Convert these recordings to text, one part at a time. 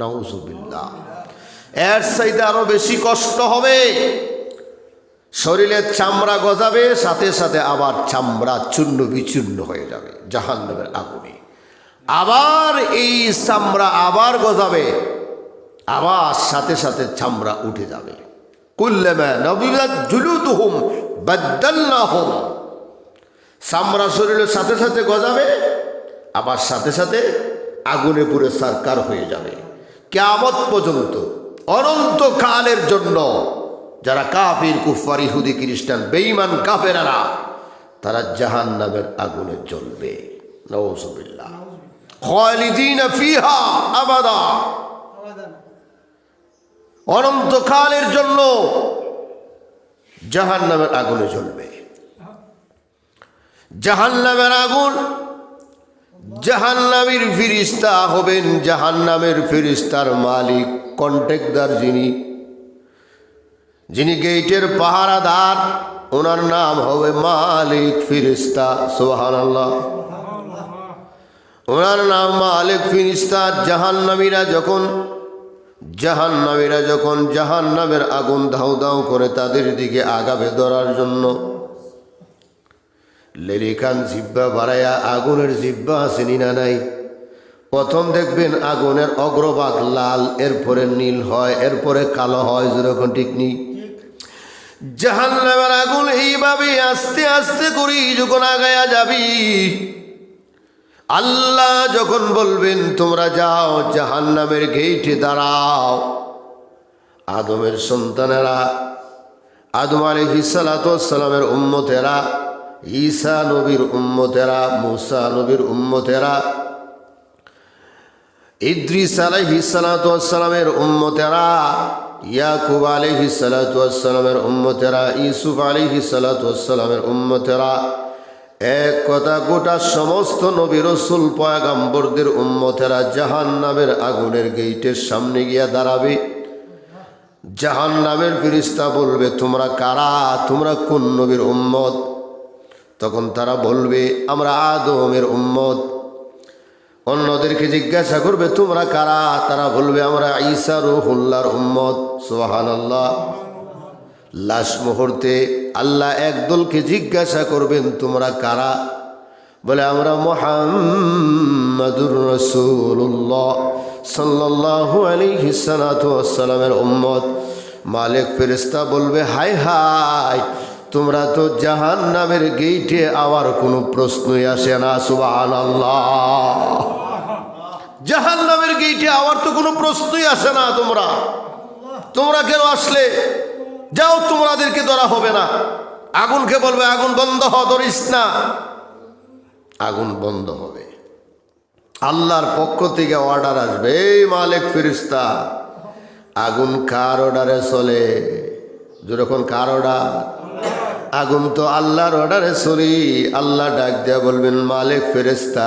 নাউজুবিল্লাহ। এর সাইতে আরও বেশি কষ্ট হবে। শরীরের চামড়া গজাবে, সাথে সাথে আবার চামড়া চূর্ণ বিচূর্ণ হয়ে যাবে, জাহান্নামের আগুনে। আবার এই চামড়া আবার গজাবে, আবার সাথে সাথে চামড়া উঠে যাবে। চামড়া শরীরের সাথে সাথে গজাবে, আবার সাথে সাথে আগুনে পুরে সারকার হয়ে যাবে। কেয়ামত পর্যন্ত অনন্ত কালের জন্য যারা কাফির কুফার ইহুদি, খ্রিস্টান, বেঈমান, কাফেরারা, তারা জাহান নামের আগুনে জ্বলবে। খালিদিন ফিহা আবাদা। অনন্তকালের জন্য জাহান নামের আগুনে জ্বলবে। জাহান নামের আগুন জাহান্নামের ফিরিস্তা হবেন জাহান্নামের ফিরিস্তার মালিক কন্ট্রাক্টদার যিনি। যিনি গেটের পাহারাদার, ওনার নাম হবে মালিক ফিরিস্তা সোহান আল্লাহ ওনার নাম মালিক ফিরিস্তা, জাহান্নামীরা যখন জাহান্নামীরা যখন জাহান্নামের আগুন ধাউ ধাউ করে তাদের দিকে আগাবে ধরার জন্য লেলিকান জিব্বা বাড়াইয়া আগুনের জিব্বা আসেনি না নাই। প্রথম দেখবেন আগুনের অগ্রভাগ লাল, এরপরে নীল হয়, এরপরে কালো হয়, যেরকম ঠিক নেই জাহান্নামের আগুন এইভাবে আস্তে আস্তে করি যখন আগায়া যাবি। আল্লাহ যখন বলবেন, তোমরা যাও, জাহান্নামের গেইটে দাঁড়াও। আদমের সন্তানেরা, আদম আলী হিসালাতামের উম্মতেরা ঈসা নবীর উম্মতেরা, মুসা নবীর উম্মতেরা, ইদ্রিস আলহি সালাতামের উম্মতেরা, ইয়াকুব আলহি সালাতামের উম্মতেরা ইসুফ আলহি সালাতামের উম্মতেরা, এক কথা গোটা সমস্ত নবী রসুল পয়াগাম্বরদের উম্মতেরা জাহান নামের আগুনের গেইটের সামনে গিয়া দাঁড়াবে। জাহান নামের ফিরিস্তা বলবে, তোমরা কারা? তোমরা কোন নবীর উম্মত? তখন তারা বলবে, আমরা আদমের উম্মত। অন্যদেরকে জিজ্ঞাসা করবে, তোমরা কারা? তারা বলবে, আমরা ঈসা রুহুল্লার উম্মত। সোহান আল্লাহ লাশ মুহূর্তে আল্লাহ একদলকে জিজ্ঞাসা করবেন, তোমরা কারা? বলে, আমরা মোহাম্মদুর রসুল্লাহ সাল্লাহ আলিহি সালাতামের উম্মত। মালিক ফেরিস্তা বলবে হাই হাই তোমরা তো জাহান নামের গেইটে আবার কোনো প্রশ্নই আসে না সুবাহান জাহান নামের গেইটে আবার তো কোনো প্রশ্নই আসে না তোমরা। তোমরা কেন আসলে? যাও, তোমাদেরকে ধরা হবে না। আগুনকে বলবে, আগুন বন্ধ হ, ধরিস না। আগুন বন্ধ হবে। আল্লাহর পক্ষ থেকে অর্ডার আসবে, এই মালিক ফিরিস্তা আগুন কার অর্ডারে চলে? যেরকম কার অর্ডার আগুন তো আল্লাহর অর্ডারে চলি আল্লাহ ডাক দেয়া বলবেন, মালিক ফেরেস্তা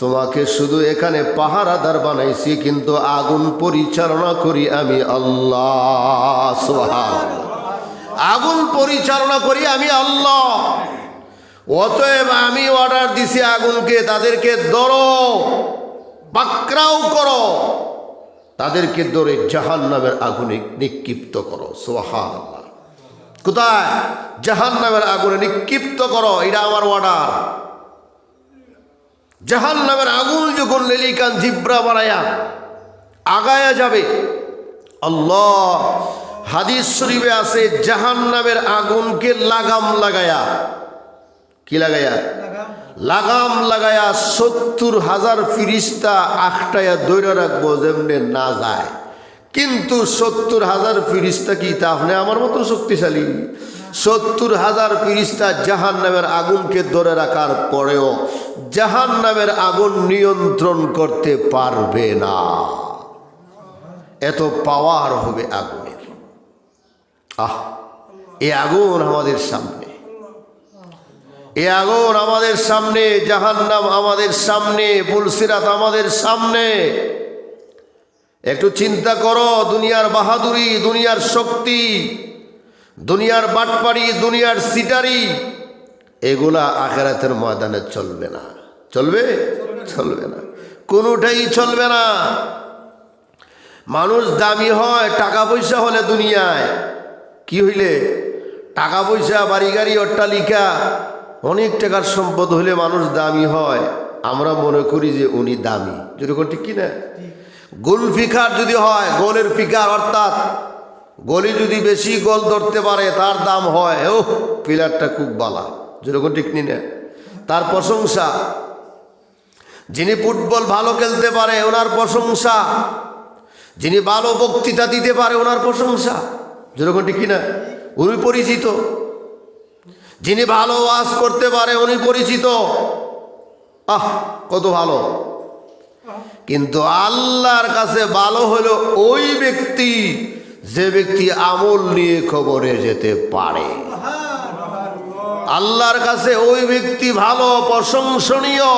তোমাকে শুধু এখানে পাহারাদার বানাইছি, কিন্তু আগুন পরিচালনা করি আমি আল্লাহ। আগুন পরিচালনা করি আমি আল্লাহ। অতএব আমি অর্ডার দিছি আগুনকে, তাদেরকে ধরো পাকরাও করো। তাদেরকে ধরে জাহান নামের আগুনে নিক্ষিপ্ত করো। আল্লাহ কোথায়? জাহান নামের আগুনে নিক্ষিপ্ত করো, এটা আমার অর্ডার জাহান নামের আগুন যখন লেলিকান জিব্রা বানায়া আগায়া যাবে, আল্লাহ, হাদিস শরীফে আছে জাহান নামের আগুনকে লাগাম লাগায়া। কি লাগায়া? লাগাম লাগায়া সত্তর হাজার ফিরিস্তা আখটায়া দৈরা রাখব, যেমনি না যায়। কিন্তু সত্তর হাজার ফিরিস্তা কি? তাহলে আমার মতো শক্তিশালী। সত্তর হাজার ফিরিস্তা জাহান নামের আগুনকে ধরে রাখার পরেও জাহান নামের আগুন নিয়ন্ত্রণ করতে পারবে না। এত পাওয়ার হবে আগুনের। আহ, এ আগুন আমাদের সামনে। এ আগুন আমাদের সামনে, জাহান্নাম আমাদের সামনে পুলসিরাত আমাদের সামনে। একটু চিন্তা করো, দুনিয়ার বাহাদুরি, দুনিয়ার শক্তি, দুনিয়ার বাটপাড়ি, দুনিয়ার সিটারি, এগুলা আখেরাতের ময়দানে চলবে না। চলবে? চলবে না। কোনোটাই চলবে না। মানুষ দামি হয়, টাকা পয়সা হলে দুনিয়ায়। কি হইলে? টাকা পয়সা, বাড়ি গাড়ি, অট্টালিকা, অনেক টাকার সম্পদ হলে মানুষ দামি হয়। আমরা মনে করি যে উনি দামি। যেরকম ঠিক। কিনা গোল ফিকার যদি হয়, গোলের ফিকার অর্থাৎ গলি যদি বেশি গোল ধরতে পারে, তার দাম হয়। ও প্লেয়ারটা খুব বালা। যেরকম ঠিক নি তার প্রশংসা। যিনি ফুটবল ভালো খেলতে পারে, ওনার প্রশংসা। যিনি ভালো বক্তৃতা দিতে পারে, ওনার প্রশংসা। যেরকম ঠিক কিনা উনি পরিচিত। যিনি ভালো ওয়াজ করতে পারে, উনি পরিচিত। আহ, কত ভালো। কিন্তু আল্লাহর কাছে ভালো হলো ওই ব্যক্তি, যে ব্যক্তি আমল নিয়ে খবরে যেতে পারে। আল্লাহর কাছে ওই ব্যক্তি ভালো, প্রশংসনীয়,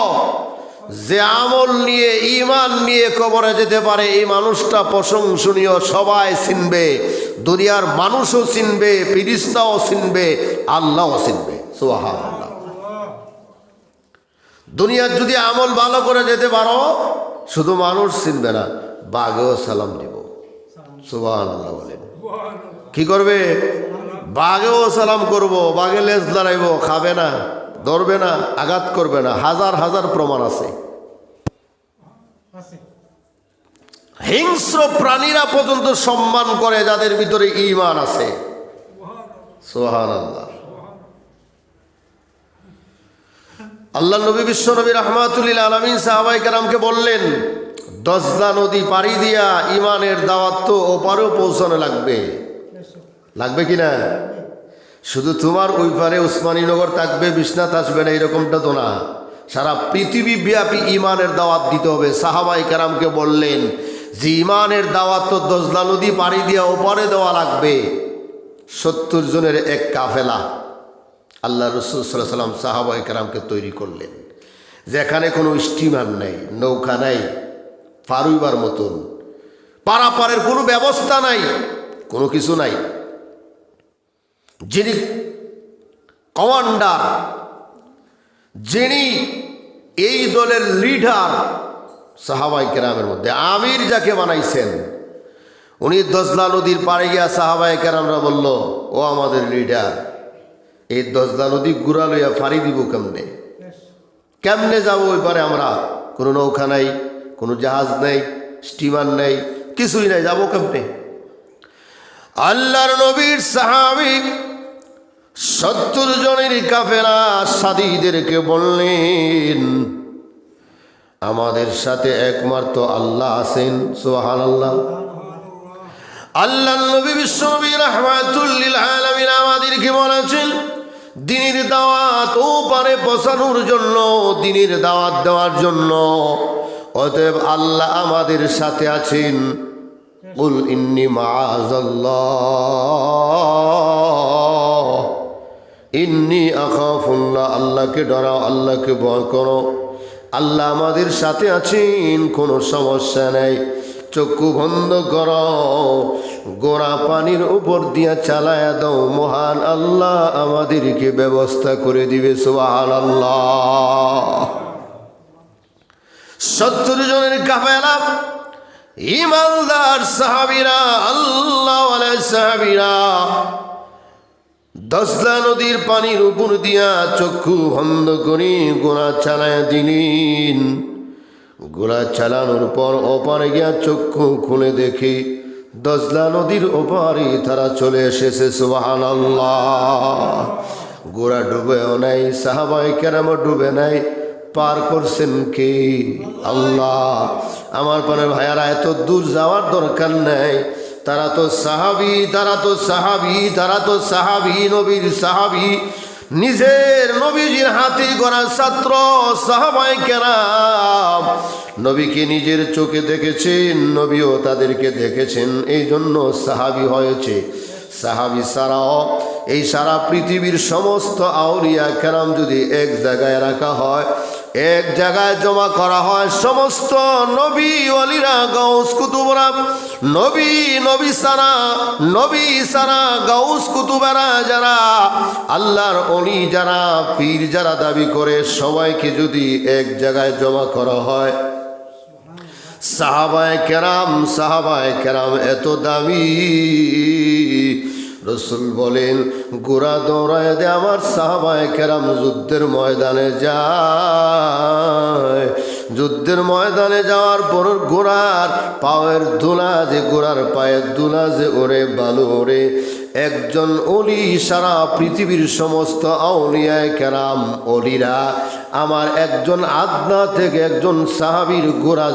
যে আমল নিয়ে ইমান নিয়ে কবরে যেতে পারে। এই মানুষটা প্রশংসনীয়, সবাই চিনবে। দুনিয়ার মানুষও চিনবে, ফিরিস্তাও চিনবে, আল্লাহও চিনবে। আল্লাহ দুনিয়ার যদি আমল ভালো করে যেতে পারো, শুধু মানুষ চিনবে না, বাঘেও সালাম দিব। সুবাহান আল্লাহ বলেন। কি করবে? বাঘেও সালাম করব, বাঘে লেজ দাঁড়াইব খাবে না, ধরবে না, আঘাত করবে না, হাজার হাজার প্রমাণ আছে। হিংস্র প্রাণীরা পর্যন্ত সম্মান করে, যাদের ভিতরে ইমান আছে। সোহান আল্লাহ আল্লাহ নবী বিশ্ব নবী রহমাতুল্লিল আলমিন সাহাবাই কারামকে বললেন দশদা নদী পাড়ি দিয়া ইমানের দাওয়াত তো ওপারেও পৌঁছানো লাগবে। লাগবে কি না? শুধু তোমার ওই পারে উসমানীনগর থাকবে, বিশ্বনাথ আসবে না, এরকমটা তো না। সারা পৃথিবী ব্যাপী ইমানের দাওয়াত দিতে হবে। সাহাবাই কারামকে বললেন, যে ইমানের দাওয়াত তো দশদা নদী পাড়ি দিয়া ওপারে দেওয়া লাগবে। সত্তর জনের এক কাফেলা আল্লাহ রসুল সাল্লাহ সাল্লাম সাহাবাই কারামকে তৈরি করলেন। যেখানে কোনো স্টিমার নেই, নৌকা নাই, ফারুইবার মতন, পারাপারের কোনো ব্যবস্থা নাই, কোনো কিছু নাই। যিনি কমান্ডার, যিনি এই দলের লিডার সাহাবাই কেরামের মধ্যে আমির যাকে বানাইছেন, উনি দজলা নদীর পাড়ে গিয়া সাহাবাই কেরামরা বলল, ও আমাদের লিডার এই দজলা নদী গুড়া লইয়া ফাড়ি দিব কেমনে? কেমনে যাব ওইবারে আমরা? কোনো নৌকা নাই কোনো জাহাজ নেই স্টিমার নেই কিছুই নাই যাব কেমনে? আল্লাহর নবীর সাহাবি সত্তর জনের কাফেরা সাদিদেরকে বললেন আমাদের সাথে একমাত্র আল্লাহ আছেন সোহান আল্লাহ আল্লাহ নবী বিশ্বনবী রহমাতুল্লিল আলামিন আমাদেরকে বলেছেন দিনের দাওয়াত ও পারে বসানোর জন্য, দিনের দাওয়াত দেওয়ার জন্য। অতএব আল্লাহ আমাদের সাথে আছেন। কুল ইন্নি মাআযাল্লাহ। ইন্নি আখাফুল্লাহ, আল্লাহকে ডরাও, আল্লাহকে ভয় করো। আল্লাহ আমাদের সাথে আছেন, কোনো সমস্যা নেই। চক্ষু বন্ধ কর। গোড়া পানির উপর দিয়া চালায়া দাও, মহান আল্লাহ আমাদেরকে ব্যবস্থা করে দিবে সোহান আল্লাহ সত্তর জনের কাফেলা, ইমানদার সাহাবিরা, আল্লাহ সাহাবিরা দশলা নদীর পানির উপর দিয়া চক্ষু বন্ধ করি গোড়া চালায় দিলেন। গোড়া চালানোর পর ওপারে গিয়া চক্ষু খুলে দেখি দশলা নদীর ওপারে তারা চলে এসেছে সুবাহান গোড়া ডুবেও নাই সাহাবাই কেরাম ডুবে নাই, পার করছেন কে? আল্লাহ। আমার পরে ভাইয়ারা, এত দূর যাওয়ার দরকার নেই। তারা তো সাহাবি, তারা তো সাহাবি, তারা তো সাহাবি, নবীর সাহাবি। নিজের নবীজির হাতি গড়া ছাত্র সাহাবাই কেরাম নবীকে নিজের চোখে দেখেছেন, নবীও তাদেরকে দেখেছেন এই জন্য সাহাবি হয়েছে। সাহাবি সারাও এই সারা পৃথিবীর সমস্ত আউলিয়া কেরাম যদি এক জায়গায় রাখা হয় এক জায়গায় জমা করা হয় সমস্ত নবী অলিরা গৌস কুতুবরা। নবী নবী সারা নবী সারা গৌস কুতুবারা যারা, আল্লাহর অলি যারা, পীর যারা দাবি করে, সবাইকে যদি এক জায়গায় জমা করা হয়। সাহাবায় কেরাম সাহাবায় কেরাম এত দামি। রসুল বলেন গোড়া দৌড়ায় দে আমার সাহাবায় কেরাম, যুদ্ধের ময়দানে যায়। যুদ্ধের ময়দানে যাওয়ার পর গোড়ার পায়ের ধুলা যে গোড়ার পায়ের ধুলা যে, ওরে বালু, ওরে। একজন অলি সারা পৃথিবীর সমস্ত আউলিয়ায় কেরাম অলিরা, আমার একজন আদনা থেকে একজন সাহাবির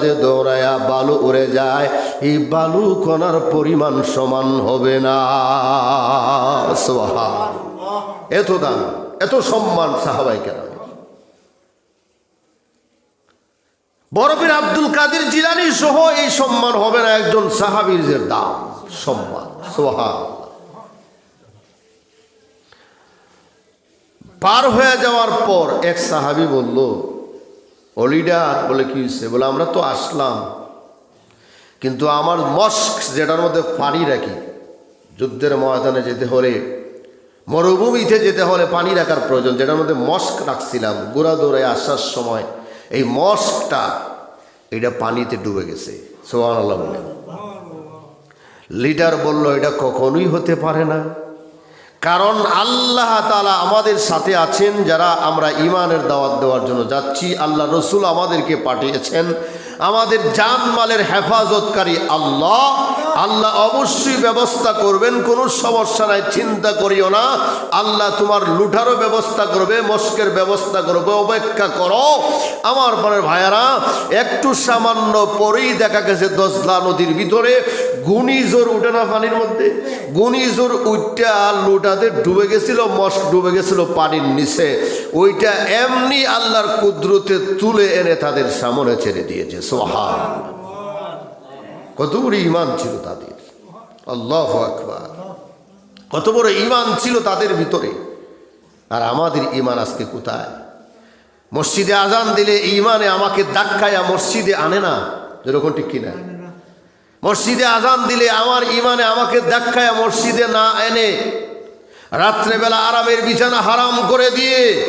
যে দৌড়ায়া বালু উড়ে যায়। এই বালু কণার পরিমাণ সমান হবে না। এত দাম এত সম্মান সাহাবাই কেরাম বরফের আব্দুল কাদের জিলানি সহ এই সম্মান হবে না একজন সাহাবির যে দাম, সম্মান। সোহান পার হয়ে যাওয়ার পর এক সাহাবি বলল অলিডার বলে কি হয়েছে বলে, আমরা তো আসলাম, কিন্তু আমার মস্ক যেটার মধ্যে পানি রাখি, যুদ্ধের ময়দানে যেতে হলে, মরুভূমিতে যেতে হলে পানি রাখার প্রয়োজন, যেটার মধ্যে মস্ক রাখছিলাম। গোড়া দৌড়ে আসার সময় এই মস্কটা, এটা পানিতে ডুবে গেছে। সোহান আল্লাহ বলেন। লিডার বলল, এটা কখনোই হতে পারে না। কারণ আল্লাহ তালা আমাদের সাথে আছেন, যারা আমরা ইমানের দাওয়াত দেওয়ার জন্য যাচ্ছি। আল্লাহ রসুল আমাদেরকে পাঠিয়েছেন। আমাদের জানমালের হেফাজতকারী আল্লাহ আল্লাহ অবশ্যই ব্যবস্থা করবেন, কোনো সমস্যা নাই, চিন্তা করিও না। আল্লাহ তোমার লুঠারও ব্যবস্থা করবে, মস্কের ব্যবস্থা করবে, অপেক্ষা করো। আমার মনের ভাইয়ারা, একটু সামান্য পরেই দেখা গেছে দশলা নদীর ভিতরে গুণিজোর উঠে না পানির মধ্যে? গুণিজোর উঠটা লুটাতে ডুবে গেছিল, মস্ক ডুবে গেছিল পানির নিচে। ওইটা এমনি আল্লাহর কুদরতে তুলে এনে তাদের সামনে ছেড়ে দিয়েছে, সোহান। কত বড় ইমান ছিল তাদের। আল্লাহ আকবার। কত বড় ইমান ছিল তাদের ভিতরে। আর আমাদের ইমান আজকে কোথায়? মসজিদে আজান দিলে ইমানে আমাকে দাক্কায়া মসজিদে আনে না? যেরকম ঠিক কিনা? মসজিদে আজান দিলে আমার ইমানে আমাকে দেখায় মসজিদে না এনে রাত্রেবেলা আরামের বিছানা হারাম করে দিয়ে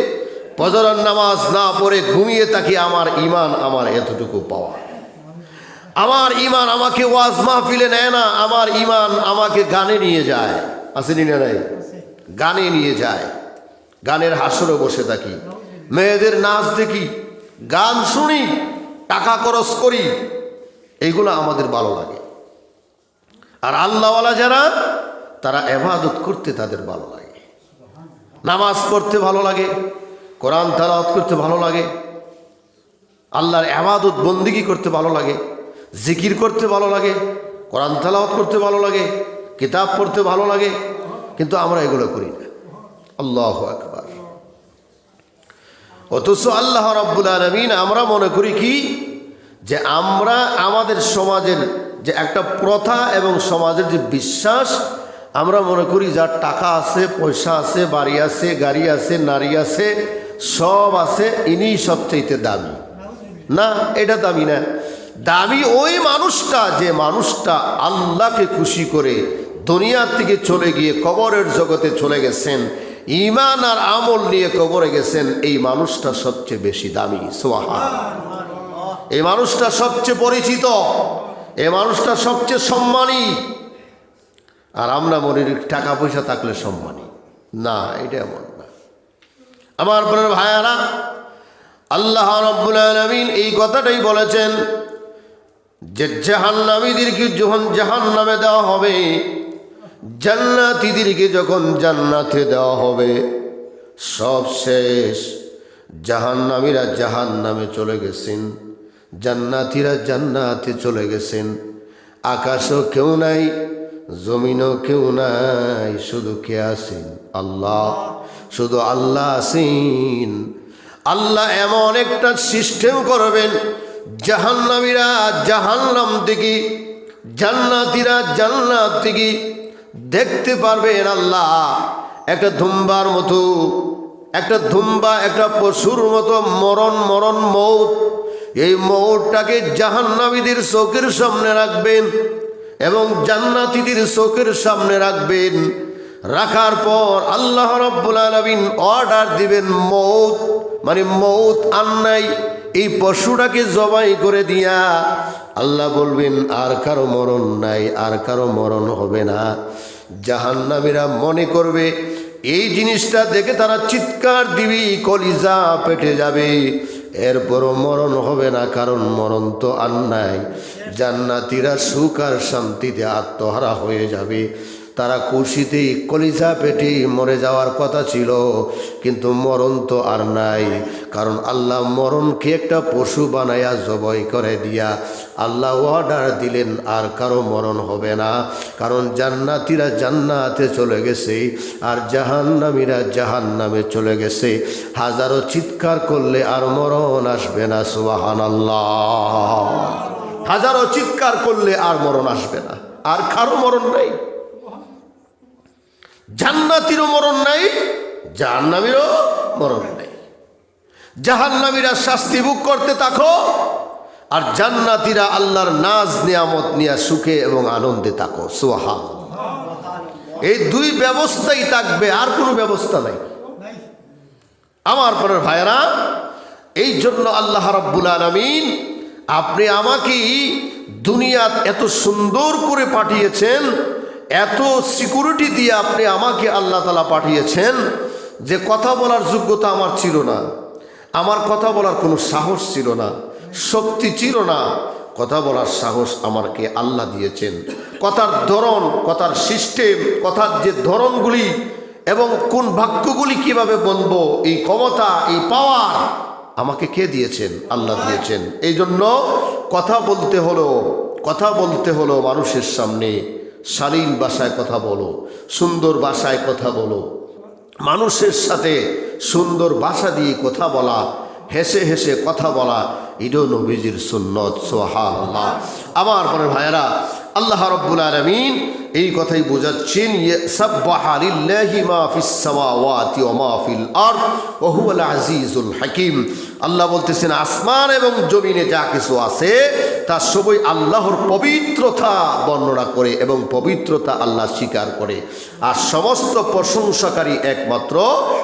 পজরার নামাজ না পড়ে ঘুমিয়ে থাকি আমার ইমান আমার এতটুকু পাওয়া। আমার ইমান আমাকে ওয়াজ মাহফিলে নেয় না, আমার ইমান আমাকে গানে নিয়ে যায়। আসেনি না গানে নিয়ে যায়। গানের হাসরে বসে থাকি। মেয়েদের নাচ দেখি, গান শুনি, টাকা খরচ করি এইগুলো আমাদের ভালো লাগে। আর আল্লাহওয়ালা যারা, তারা এবাদত করতে তাদের ভালো লাগে। নামাজ পড়তে ভালো লাগে, কোরআন তালাওয়াত করতে ভালো লাগে, আল্লাহর এবাদত বন্দিগি করতে ভালো লাগে। জিকির করতে ভালো লাগে, কোরআন তালাওয়াত করতে ভালো লাগে, কিতাব পড়তে ভালো লাগে, কিন্তু আমরা এগুলো করি না। আল্লাহ আকবার। অথচ আল্লাহ রাব্বুল আলমিন আমরা মনে করি কি? যে আমরা আমাদের সমাজের যে একটা প্রথা এবং সমাজের যে বিশ্বাস, আমরা মনে করি যার টাকা আছে, পয়সা আছে, বাড়ি আছে, গাড়ি আছে, নারী আছে, সব আছে ইনি সবচাইতে দামি। না, এটা দামি না। দামি ওই মানুষটা, যে মানুষটা আল্লাহকে খুশি করে দুনিয়ার থেকে চলে গিয়ে কবরের জগতে চলে গেছেন ইমান আর আমল নিয়ে কবরে গেছেন, এই মানুষটা সবচেয়ে বেশি দামি সোহা এই মানুষটা সবচেয়ে পরিচিত, এই মানুষটা সবচেয়ে সম্মানী। আর আমরা মনে টাকা পয়সা থাকলে সম্মানী। না, এটা এমন না। আমার বোনের ভাইয়ারা, আল্লাহ রব্বুল আলমিন এই কথাটাই বলেছেন যে জাহান্নামীদেরকে যখন জাহান নামে দেওয়া হবে, জান্নাতিদেরকে যখন জান্নাতে দেওয়া হবে, সব শেষ। জাহান্নামীরা জাহান নামে চলে গেছেন, জান্নাতিরা জান্নাতে চলে গেছেন। আকাশও কেউ নাই, জমিনও কেউ নাই, শুধু কে আছেন? আল্লাহ। শুধু আল্লাহ আছেন। আল্লাহ এমন একটা সিস্টেম করবেন জাহান্নামীরা জাহান্নাম থেকে, জান্নাতিরা জান্নাত থেকে দেখতে পারবেন আল্লাহ। একটা ধুম্বার মতো, একটা ধুম্বা, একটা পশুর মতো মরণ মরণ মৌত। এই মৌরটাকে জাহান্নামীদের চোখের সামনে রাখবেন এবং জান্নাতিদের চোখের সামনে রাখবেন। রাখার পর আল্লাহ রব্বুল আলমিন অর্ডার দিবেন মৌত মানে মৌত আন্নাই এই পশুটাকে জবাই করে দিয়া আল্লাহ বলবেন, আর কারও মরণ নাই, আর কারও মরণ হবে না। জাহান্নামীরা মনে করবে, এই জিনিসটা দেখে তারা চিৎকার দিবি, কলিজা পেটে যাবে। এরপরও মরণ হবে না, কারণ মরণ তো আর নাই। জান্নাতিরা সুখ আর শান্তিতে আত্মহারা হয়ে যাবে। তারা খুশিতেই কলিজা পেটে মরে যাওয়ার কথা ছিল, কিন্তু মরণ তো আর নাই, কারণ আল্লাহ মরণকে একটা পশু বানাইয়া জবই করে দিয়া আল্লাহ অর্ডার দিলেন, আর কারও মরণ হবে না, কারণ জান্নাতিরা জান্নাতে চলে গেছে, আর জাহান্নামীরা জাহান্নামে চলে গেছে। হাজারো চিৎকার করলে আর মরণ আসবে না সুবাহান আল্লাহ হাজারো চিৎকার করলে আর মরণ আসবে না, আর কারও মরণ নাই। জান্নাতিরও মরণ নাই, জাহান্নামীরও মরণ নাই। জাহান্নামীরা শাস্তি ভোগ করতে থাকো, আর জান্নাতিরা আল্লাহর নাজ, নিয়ামত নিয়া সুখে এবং আনন্দে থাকো। সোহা এই দুই ব্যবস্থাই থাকবে, আর কোনো ব্যবস্থা নাই। আমার পরের ভাইরা এই জন্য আল্লাহ রাব্বুল আলমিন আপনি আমাকে দুনিয়াত এত সুন্দর করে পাঠিয়েছেন এত সিকিউরিটি দিয়ে আপনি আমাকে আল্লাহ তালা পাঠিয়েছেন যে কথা বলার যোগ্যতা আমার ছিল না। আমার কথা বলার কোনো সাহস ছিল না। শক্তি ছিল না। কথা বলার সাহস আমাকে আল্লাহ দিয়েছেন। কথার ধরন, কথার সিস্টেম কথার যে ধরনগুলি এবং কোন বাক্যগুলি কীভাবে বলব, এই ক্ষমতা, এই পাওয়ার আমাকে কে দিয়েছেন? আল্লাহ দিয়েছেন। এই জন্য কথা বলতে হলো, কথা বলতে হলো মানুষের সামনে। শালীন ভাষায় কথা বলো, সুন্দর ভাষায় কথা বলো। মানুষের সাথে সুন্দর ভাষা দিয়ে কথা বলা, হেসে হেসে কথা বলা, ইডো নবীজির সুন্নত সোহা আমার মনে ভাইয়েরা আল্লাহ রব্বুল আলমিন এই কথাই বোঝাচ্ছেন আজিজুল হাকিম। আল্লাহ বলতেছেন, আসমান এবং জমিনে যা কিছু আছে, তা সবই আল্লাহর পবিত্রতা বর্ণনা করে এবং পবিত্রতা আল্লাহ স্বীকার করে। আর সমস্ত প্রশংসাকারী একমাত্র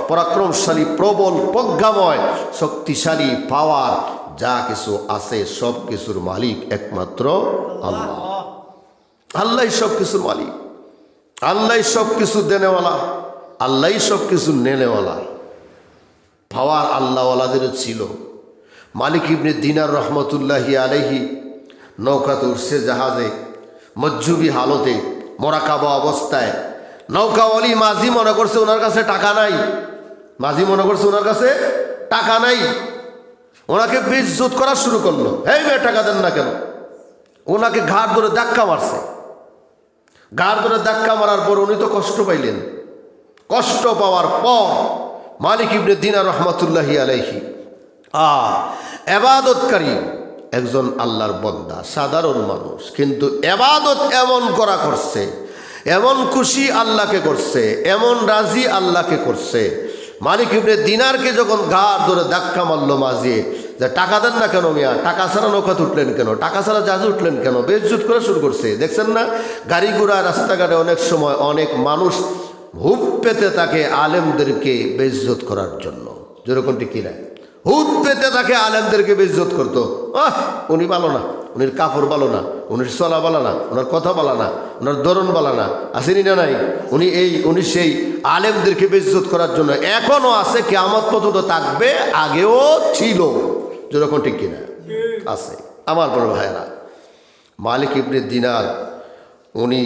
পরাক্রমশালী, প্রবল, প্রজ্ঞাময়, শক্তিশালী, পাওয়ার যা কিছু আছে, সব কিছুর মালিক একমাত্র আল্লাহ। আল্লাহ সব কিছুর মালিক। আল্লাহ সব কিছু দেনেওয়ালা। আল্লাহ সব কিছু নেনেওয়ালা। পাওয়ার আল্লাহওয়ালাদের ছিল। মালিক ইবনে দিনার রহমতুল্লাহি আলহি নৌকাতে উঠছে জাহাজে মজ্জুবি হালতে, মোরাকাবা অবস্থায়। নৌকাওয়ালি মাঝি মনে করছে ওনার কাছে টাকা নাই। মাঝি মনে করছে ওনার কাছে টাকা নাই। ওনাকে বেজত করা শুরু করল। এই মেয়ে টাকা দেন না কেন? ওনাকে ঘাট ধরে ধাক্কা মারছে। ঘাড় ধরে ধাক্কা মারার পর উনি তো কষ্ট পাইলেন। কষ্ট পাওয়ার পর মালিক ইবনে দিনা রহমতুল্লাহি আলাইহি। আ, এবাদতকারী একজন আল্লাহর বন্দা, সাধারণ মানুষ, কিন্তু এবাদত এমন করা করছে, এমন খুশি আল্লাহকে করছে, এমন রাজি আল্লাহকে করছে। মালিক ইবনে দিনারকে যখন ঘাড় ধরে ধাক্কা মারলো মাঝে যে টাকা দেন না কেন মিয়া? টাকা ছাড়া নৌকাতে উঠলেন কেন? টাকা ছাড়া জাহাজে উঠলেন কেন? বেজুত করে শুরু করছে। দেখছেন না? গাড়ি ঘোড়া রাস্তাঘাটে অনেক সময় অনেক মানুষ হুপ পেতে তাকে আলেমদেরকে বেজত করার জন্য। যেরকমটি কিনা? হুপ পেতে তাকে আলেমদেরকে বেজত করতো। আহ, উনি ভালো না। উনির কাপড় ভালো না। উনির চলা বলা না। ওনার কথা বলা না। ওনার ধরন বলা না। আসেনি না নাই? উনি এই, উনি সেই আলেমদেরকে বেজত করার জন্য এখনও আছে কেমন পর্যন্ত থাকবে, আগেও ছিল। যেরকম ঠিক কিনা? আছে। আমার বড় ভাইয়েরা, মালিক ইবনে দিনার, উনি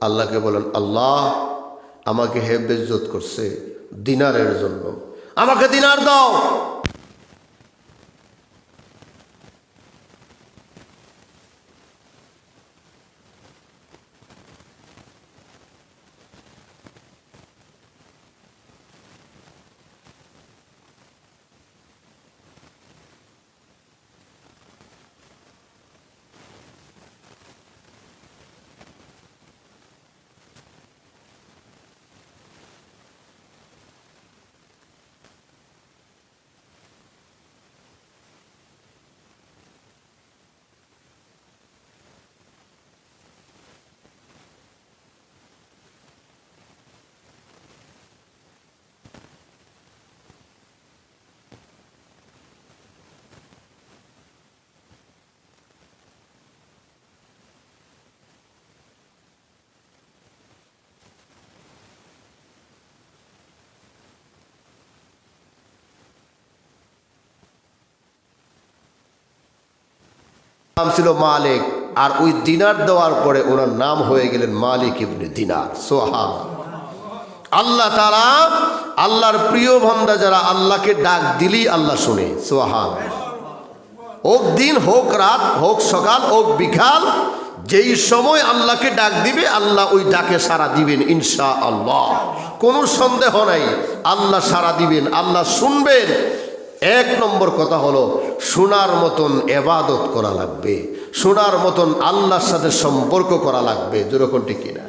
আল্লাহকে বলেন, আল্লাহ আমাকে হে বেজ্জত করছে দিনারের জন্য। আমাকে দিনার দাও। নাম ছিল মালিক, আর ওই দিনার দেওয়ার পরে ওনার নাম হয়ে গেলেন মালিক ইবনে দিনার। সোহা আল্লাহ তারা আল্লাহর প্রিয় বান্দা যারা আল্লাহকে ডাক দিলেই আল্লাহ শুনে। সোহান। হোক দিন, হোক রাত, হোক সকাল, হোক বিকাল, যেই সময় আল্লাহকে ডাক দিবে, আল্লাহ ওই ডাকে সারা দিবেন ইনশা আল্লাহ কোনো সন্দেহ নাই, আল্লাহ সারা দিবেন, আল্লাহ শুনবেন এক নম্বর কথা হলো, শোনার মতন এবাদত করা লাগবে। সোনার মতন আল্লাহর সাথে সম্পর্ক করা লাগবে। দুরকমটি কিনা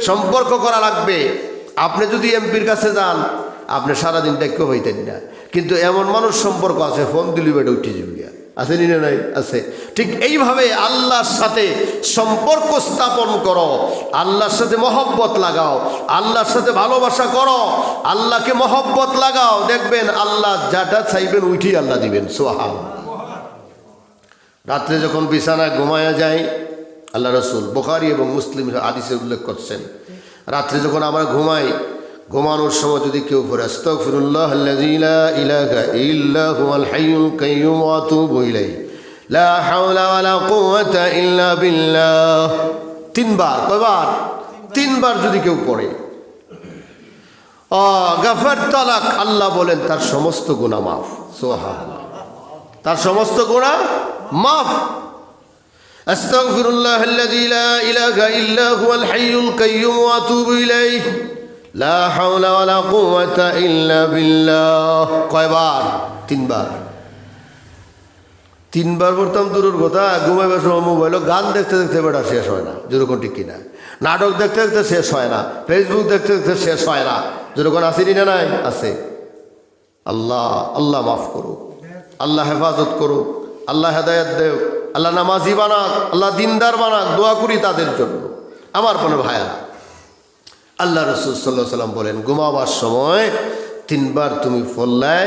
সম্পর্ক করা লাগবে। আপনি যদি এমপির কাছে যান, আপনি সারাদিনটা কেউ হইতেন না। কিন্তু এমন মানুষ সম্পর্ক আছে ফোন দিলিবেটা উঠে যাবে। আছে নি নাই? আছে। ঠিক এইভাবে আল্লাহর সাথে সম্পর্ক স্থাপন করো। আল্লাহর সাথে মহব্বত লাগাও। আল্লাহর সাথে ভালোবাসা করো। আল্লাহকে মহব্বত লাগাও। দেখবেন আল্লাহ যাটা চাইবেন উঠেই আল্লাহ দিবেন। সোহান রাত্রে যখন বিছানায় ঘুমায়া যায়, আল্লাহ রসুল বোখারি এবং মুসলিম আদিসে উল্লেখ করছেন। রাত্রে যখন আমরা ঘুমাই ঘুমানোর সময় যদি কেউ পড়ে আস্তাগফিরুল্লাহ আল্লাযী লা ইলাহা ইল্লা হুয়াল হাইয়ুল কাইয়্যুম ওয়া আতুবু ইলাইহি লা হাওলা ওয়ালা কুওয়াতা ইল্লা বিল্লাহ তিনবার কয়বার তিনবার যদি কেউ পড়ে গাফার তালাক আল্লাহ বলেন তার সমস্ত গুণা মাফ সোহা তার সমস্ত গুণা মাফ أستغفر الله الذي لا إله إلا هو الحي القيوم وأتوب إليه লা হাওলা ওয়ালা কুওয়াতা ইল্লা কয়বার? তিনবার। তিনবার পড়তাম দূরের কথা, ঘুমাইবার সময় মোবাইলও গান দেখতে দেখতে বেটা শেষ হয় না, যেরকম ঠিক কিনা। নাটক দেখতে দেখতে শেষ হয় না ফেসবুক দেখতে দেখতে শেষ হয় না, যেরকম আসেনি না নাই? আছে। আল্লাহ আল্লাহ মাফ করুক। আল্লাহ হেফাজত করুক। আল্লাহ হেদায়ত দেব আল্লাহ নামাজি বানাক। আল্লাহ দিনদার বানাক। দোয়া করি তাদের জন্য। আমার কোনো ভাইয়ারা আল্লাহ রসুল সাল্লাহ সাল্লাম বলেন, ঘুমাবার সময় তিনবার তুমি ফল্লায়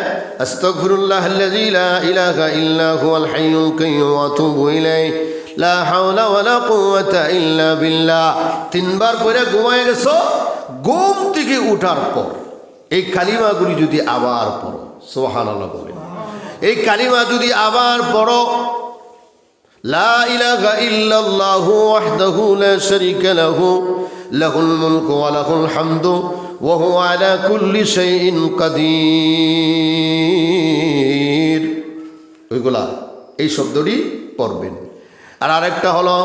ইল্লা তিনবার করে ঘুমায় গেছো গুম থেকে উঠার পর, এই কালিমাগুলি যদি আবার পড়ো সোহান বলে এই কালিমা যদি আবার পড়ো, লা ইলাহা ইল্লাল্লাহু ওয়াহদাহু লা শারীকা লাহু له له الملك وله الحمد وهو على كل شيء قدير ওইগুলা এই শব্দটি পড়বেন আর আরেকটা হলো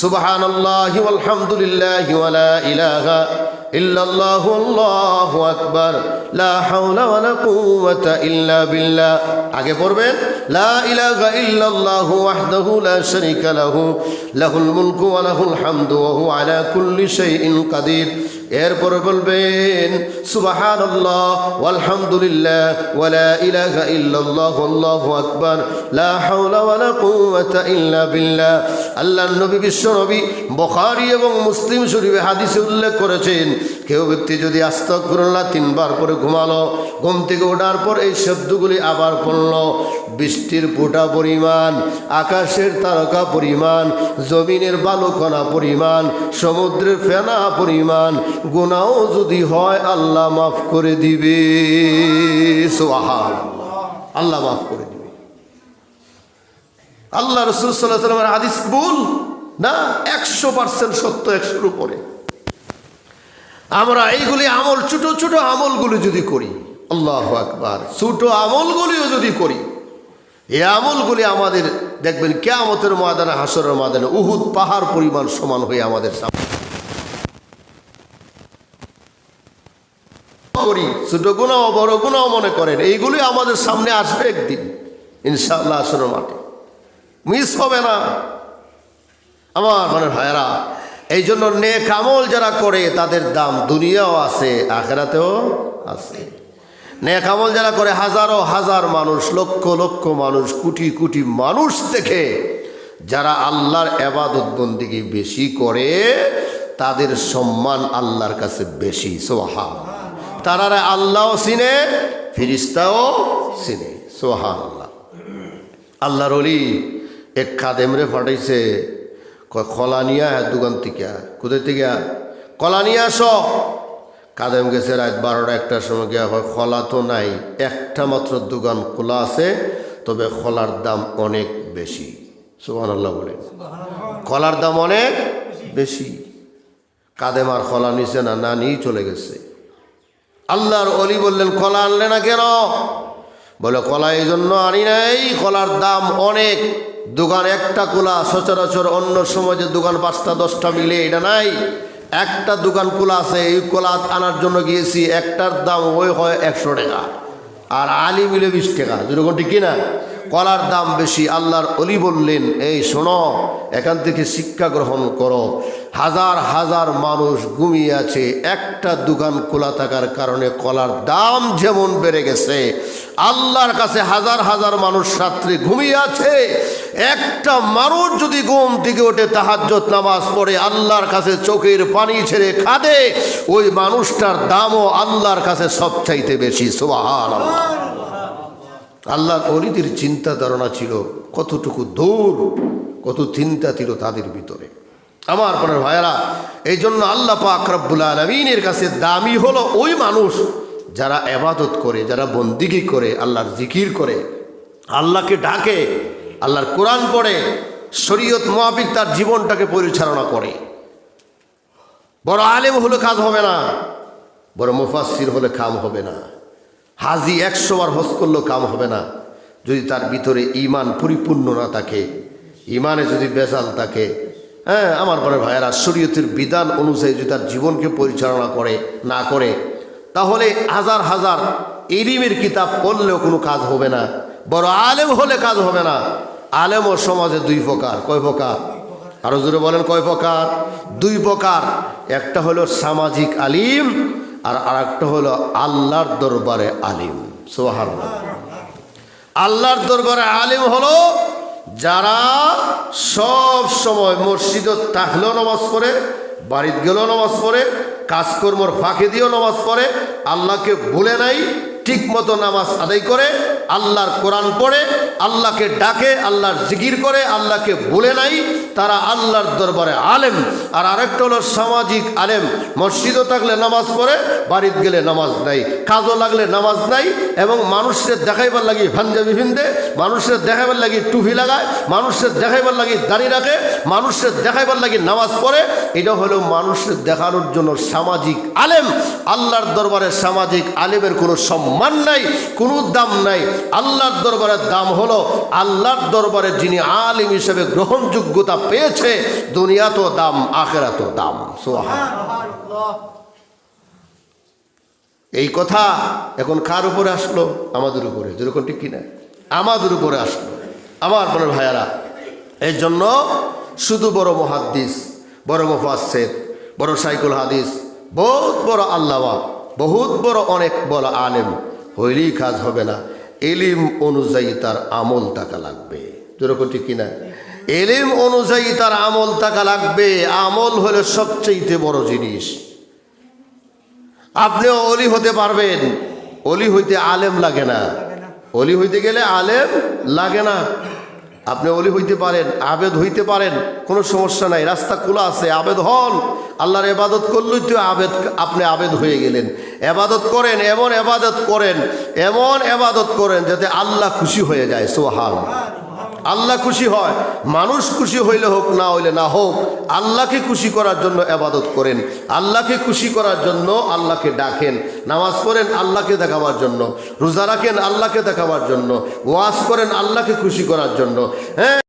সুবহান আল্লাহ আলহামদুলিল্লাহ ওয়ালা ইলাহা ইল্লাল্লাহ আল্লাহু আকবার লা হাওলা ওয়ালা কুওয়াতা ইল্লা বিল্লাহ আগে পড়বেন? লা ইলাহা ইল্লাল্লাহু ওয়াহদাহু লা শারীকা লাহু লাহুল মুলকু ওয়া লাহুল হামদু ওয়া হুয়া আলা কুল্লি শাইইন কাদির এরপরে বলবেন সুবাহান ইল্লাল্লাহ লা ইল্লা বিল্লাহ। নবী এবং মুসলিম হাদিসে উল্লেখ করেছেন, কেউ যদি তিনবার ঘুমালো, ঘুম থেকে ওঠার পর এই শব্দগুলি আবার পড়ল। বৃষ্টির ফোঁটা পরিমাণ, আকাশের তারকা পরিমাণ, জমিনের বালুকণা পরিমাণ, সমুদ্রের ফেনা পরিমাণ গুনাও যদি হয়, আল্লাহ মাফ করে দিবে। আল্লাহ মাফ করে দিবে। আল্লাহ রসুল সাল্লাহ সাল্লামের ভুল না? একশো পার্সেন্ট সত্য, একশোর উপরে। আমরা এইগুলি আমল, ছোট ছোট আমলগুলি যদি করি, আল্লাহ আকবার। ছোট আমলগুলিও যদি করি, এই আমলগুলি আমাদের, দেখবেন কেয়ামতের ময়দানে হাসরের ময়দানে, উহুদ পাহাড় পরিমাণ সমান হয়ে আমাদের সামনে। করি, ছোট গুণাও, বড় গুণাও মনে করেন এইগুলি আমাদের সামনে আসবে একদিন, ইনশাআল্লাহ আসরের মাঠে মিস হবে না। আমার মনে ভাইয়েরা এই জন্য নেক আমল যারা করে, তাদের দাম দুনিয়াও আছে, আখেরাতেও আছে। নেক আমল যারা করে, হাজারো হাজার মানুষ, লক্ষ লক্ষ মানুষ, কোটি কোটি মানুষ থেকে যারা আল্লাহর এবাদত বন্দিকে বেশি করে, তাদের সম্মান আল্লাহর কাছে বেশি সোহা তারা আল্লাহও চিনে ফিরিস্তাও চিনে। সোহান আল্লাহ আল্লাহর অলি এক খাদেমরে ফাটাইছে কয় কলা নিয়ে আয় দোকান থেকে কোথায় থেকে কলা নিয়ে আস। কাদেম গেছে রাত বারোটা একটার সময় গিয়া হয় খলা তো নাই একটা মাত্র দোকান খোলা আছে তবে খলার দাম অনেক বেশি। সুহান আল্লাহ বলে কলার দাম অনেক বেশি। কাদেমার কলা নিচে না না নিয়েই চলে গেছে। আল্লাহর অলি বললেন, কলা আনলে না কেন? বলে, কলা এই জন্য আনি নাই। কলার দাম অনেক। দোকান একটা কোলা, সচরাচর অন্য সময় যে দোকান পাঁচটা, দশটা মিলে, এটা নাই। একটা দোকান কোলা আছে, এই কোলা আনার জন্য গিয়েছি, একটার দাম ওই হয় একশো টাকা। আর আলি মিলে বিশ টাকা। যেরকম ঠিক কিনা? কলার দাম বেশি। আল্লাহর অলি বললেন, এই শোনো এখান থেকে শিক্ষা গ্রহণ করো। হাজার হাজার মানুষ ঘুমিয়ে আছে, একটা দোকান খোলা থাকার কারণে কলার দাম যেমন বেড়ে গেছে, আল্লাহর কাছে হাজার হাজার মানুষ রাত্রে ঘুমিয়ে আছে। একটা মানুষ যদি ঘুম থেকে ওঠে তাহাজ্জত নামাজ পড়ে, আল্লাহর কাছে চোখের পানি ছেড়ে খাদে, ওই মানুষটার দামও আল্লাহর কাছে সবচাইতে বেশি সোহান আল্লাহর অলিদের চিন্তা ধারণা ছিল কতটুকু দূর, কত চিন্তা ছিল তাদের ভিতরে। আমার পরের ভাইয়েরা এই জন্য আল্লাহ পাক রব্বুল আলমিনের কাছে দামি হলো ওই মানুষ যারা এবাদত করে, যারা বন্দিগি করে, আল্লাহর জিকির করে, আল্লাহকে ডাকে, আল্লাহর কোরআন পড়ে, শরীয়ত মোয়াবিক তার জীবনটাকে পরিচালনা করে। বড় আলেম হলে কাজ হবে না, বড় মুফাসির হলে কাম হবে না। হাজি একশো বার হজ করলেও কাম হবে না। যদি তার ভিতরে ইমান পরিপূর্ণ না থাকে ইমানে যদি বেজাল থাকে হ্যাঁ আমার পরে ভাইয়েরা, শরীয়তের বিধান অনুযায়ী যদি তার জীবনকে পরিচালনা করে, না করে, তাহলে হাজার হাজার এলিমের কিতাব পড়লেও কোনো কাজ হবে না। বড় আলেম হলে কাজ হবে না। আলেম ও সমাজে দুই প্রকার। কয় প্রকার? আরও জোরে বলেন, কয় প্রকার? দুই প্রকার। একটা হলো সামাজিক আলিম আর আরেকটা হলো আল্লাহর দরবারে আলিম সোহার আল্লাহর দরবারে আলিম হলো যারা সব সময় মসজিদত থাকলেও নামাজ পড়ে, বাড়িতে গেলেও নামাজ পড়ে, কাজকর্মর ফাঁকে দিয়েও নামাজ পড়ে, আল্লাহকে ভুলে নাই ঠিক মতো নামাজ আদায় করে, আল্লাহর কোরআন পড়ে, আল্লাহকে ডাকে, আল্লাহর জিকির করে, আল্লাহকে বলে নাই তারা আল্লাহর দরবারে আলেম। আর আরেকটা হলো সামাজিক আলেম। মসজিদও থাকলে নামাজ পড়ে, বাড়িতে গেলে নামাজ নাই। কাজও লাগলে নামাজ নাই এবং মানুষের দেখাইবার লাগি ভাঞ্জাবি ভিন্দে মানুষের দেখাইবার লাগি টুপি লাগায় মানুষের দেখাইবার লাগি দাঁড়িয়ে রাখে মানুষের দেখাইবার লাগি নামাজ পড়ে। এটা হলো মানুষের দেখানোর জন্য সামাজিক আলেম। আল্লাহর দরবারে সামাজিক আলেমের কোনো সম্মান নাই, কোনো দাম নাই। আল্লাহর দরবারের দাম হলো আল্লাহর দরবারে যিনি আলিম হিসেবে গ্রহণযোগ্যতা পেয়েছে দুনিয়া তো দাম আখেরা তো দাম সোহা এই কথা এখন কার উপরে আসলো? আমাদের উপরে। যেরকম ঠিক কিনা? আমাদের উপরে আসলো। আমার মনে ভাইয়ারা এই জন্য শুধু বড় মহাদ্দিস বড় মুফাসের বড় সাইকুল হাদিস বহুত বড় আল্লামা বহুত বড় অনেক বড় আলেম হইলেই কাজ হবে না। এলিম অনুযায়ী তার আমল টাকা লাগবে। যেরকম ঠিক কিনা? এলিম অনুযায়ী তার আমল টাকা লাগবে। আমল হলে সবচেয়ে বড় জিনিস। আপনিও অলি হতে পারবেন। অলি হইতে আলেম লাগে না। অলি হইতে গেলে আলেম লাগে না। আপনি অলি হইতে পারেন, আবেদ হইতে পারেন, কোনো সমস্যা নাই। রাস্তা খোলা আছে, আবেদ হন। আল্লাহর এবাদত করলেই তো আবেদ, আপনি আবেদ হয়ে গেলেন। এবাদত করেন, এমন এবাদত করেন, এমন এবাদত করেন যাতে আল্লাহ খুশি হয়ে যায়। সোহান আল্লাহ খুশি হয়, মানুষ খুশি হইলে হোক, না হইলে না হোক, আল্লাহকে খুশি করার জন্য এবাদত করেন। আল্লাহকে খুশি করার জন্য আল্লাহকে ডাকেন। নামাজ পড়েন, আল্লাহকে দেখাবার জন্য। রোজা রাখেন, আল্লাহকে দেখাবার জন্য। ওয়াজ করেন, আল্লাহকে খুশি করার জন্য। হ্যাঁ?